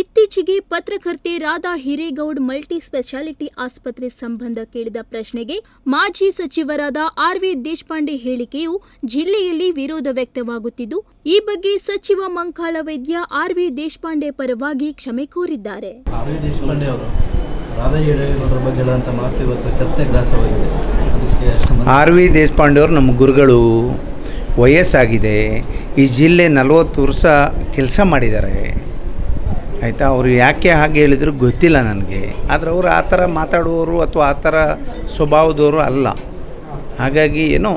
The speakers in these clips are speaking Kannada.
ಇತ್ತೀಚೆಗೆ ಪತ್ರಕರ್ತೆ ರಾಧಾ ಹಿರೇಗೌಡ್ ಮಲ್ಟಿ ಸ್ಪೆಷಾಲಿಟಿ ಆಸ್ಪತ್ರೆ ಸಂಬಂಧ ಕೇಳಿದ ಪ್ರಶ್ನೆಗೆ ಮಾಜಿ ಸಚಿವರಾದ ಆರ್ ವಿ ದೇಶಪಾಂಡೆ ಹೇಳಿಕೆಯು ಜಿಲ್ಲೆಯಲ್ಲಿ ವಿರೋಧ ವ್ಯಕ್ತವಾಗುತ್ತಿದ್ದು ಈ ಬಗ್ಗೆ ಸಚಿವ ಮಂಕಾಳ ವೈದ್ಯ ಆರ್ ವಿ ದೇಶಪಾಂಡೆ ಪರವಾಗಿ ಕ್ಷಮೆ ಕೋರಿದ್ದಾರೆ. ಆರ್ ವಿ ದೇಶಪಾಂಡೆ ಅವರು ನಮ್ಮ ಗುರುಗಳು ವಯಸ್ಸಾಗಿದೆ. ಈ ಜಿಲ್ಲೆ ನಲವತ್ತು ವರ್ಷ ಕೆಲಸ ಮಾಡಿದ್ದಾರೆ. ಆಯಿತಾ? ಅವರು ಯಾಕೆ ಹಾಗೆ ಹೇಳಿದ್ರು ಗೊತ್ತಿಲ್ಲ ನನಗೆ. ಆದರೆ ಅವರು ಆ ಥರ ಮಾತಾಡುವವರು ಅಥವಾ ಆ ಥರ ಸ್ವಭಾವದವರು ಅಲ್ಲ. ಹಾಗಾಗಿ ಏನೋ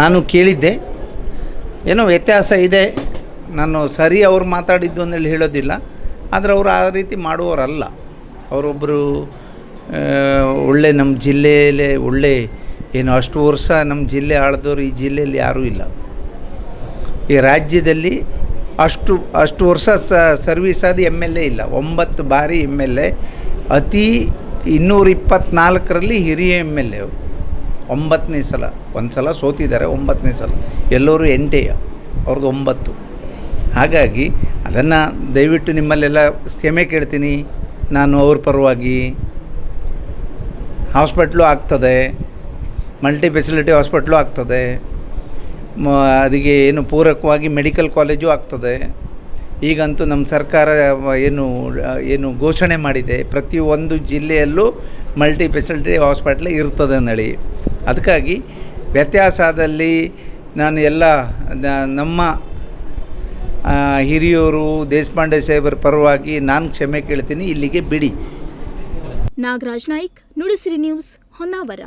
ನಾನು ಕೇಳಿದ್ದೆ. ಏನೋ ವ್ಯತ್ಯಾಸ ಇದೆ. ನಾನು ಸರಿ ಅವ್ರು ಮಾತಾಡಿದ್ದು ಅಂತೇಳಿ ಹೇಳೋದಿಲ್ಲ. ಆದರೆ ಅವರು ಆ ರೀತಿ ಮಾಡುವವರಲ್ಲ. ಅವರೊಬ್ಬರು ಒಳ್ಳೆ ನಮ್ಮ ಜಿಲ್ಲೆಯಲ್ಲೇ ಒಳ್ಳೆ ಏನು ಅಷ್ಟು ವರ್ಷ ನಮ್ಮ ಜಿಲ್ಲೆ ಆಳಿದವರು ಈ ಜಿಲ್ಲೆಯಲ್ಲಿ ಯಾರೂ ಇಲ್ಲ. ಈ ರಾಜ್ಯದಲ್ಲಿ ಅಷ್ಟು ಅಷ್ಟು ವರ್ಷ ಸರ್ವೀಸ್ ಆದ ಎಂ ಎಲ್ ಎ ಇಲ್ಲ. ಒಂಬತ್ತು ಬಾರಿ ಎಂ ಎಲ್ ಎ ಅತಿ ಇನ್ನೂರ ಇಪ್ಪತ್ತ್ನಾಲ್ಕರಲ್ಲಿ ಹಿರಿಯ ಎಂ ಎಲ್ ಎ ಒಂಬತ್ತನೇ ಸಲ ಒಂದು ಸಲ ಸೋತಿದ್ದಾರೆ, ಒಂಬತ್ತನೇ ಸಲ. ಎಲ್ಲರೂ ಎಂಟೆಯ ಅವ್ರದ್ದು ಒಂಬತ್ತು. ಹಾಗಾಗಿ ಅದನ್ನು ದಯವಿಟ್ಟು ನಿಮ್ಮಲ್ಲೆಲ್ಲ ಕ್ಷಮೆ ಕೇಳ್ತೀನಿ. ನಾನು ಅವ್ರ ಪರವಾಗಿ ಹಾಸ್ಪಿಟ್ಲು ಆಗ್ತದೆ ಮಲ್ಟಿ ಫೆಸಿಲಿಟಿ ಹಾಸ್ಪಿಟ್ಲು ಆಗ್ತದೆ. ಮ ಅದಕ್ಕೆ ಏನು ಪೂರಕವಾಗಿ ಮೆಡಿಕಲ್ ಕಾಲೇಜು ಆಗ್ತದೆ. ಈಗಂತೂ ನಮ್ಮ ಸರ್ಕಾರ ಏನು ಏನು ಘೋಷಣೆ ಮಾಡಿದೆ. ಪ್ರತಿಯೊಂದು ಜಿಲ್ಲೆಯಲ್ಲೂ ಮಲ್ಟಿ ಫೆಸಿಲಿಟಿ ಹಾಸ್ಪಿಟ್ಲ್ ಇರ್ತದೆ ಅಂದೇಳಿ ಅದಕ್ಕಾಗಿ ವ್ಯತ್ಯಾಸದಲ್ಲಿ ನಾನು ಎಲ್ಲ ನಮ್ಮ ಹಿರಿಯೂರು, ದೇಶಪಾಂಡೆ ಸಾಹೇಬರ ಪರವಾಗಿ ನಾನು ಕ್ಷಮೆ ಕೇಳ್ತೀನಿ, ಇಲ್ಲಿಗೆ ಬಿಡಿ. ನಾಗರಾಜ್ ನಾಯ್ಕ್, ನುಡಿಸಿರಿ ನ್ಯೂಸ್ ಹೊನ್ನಾವರ.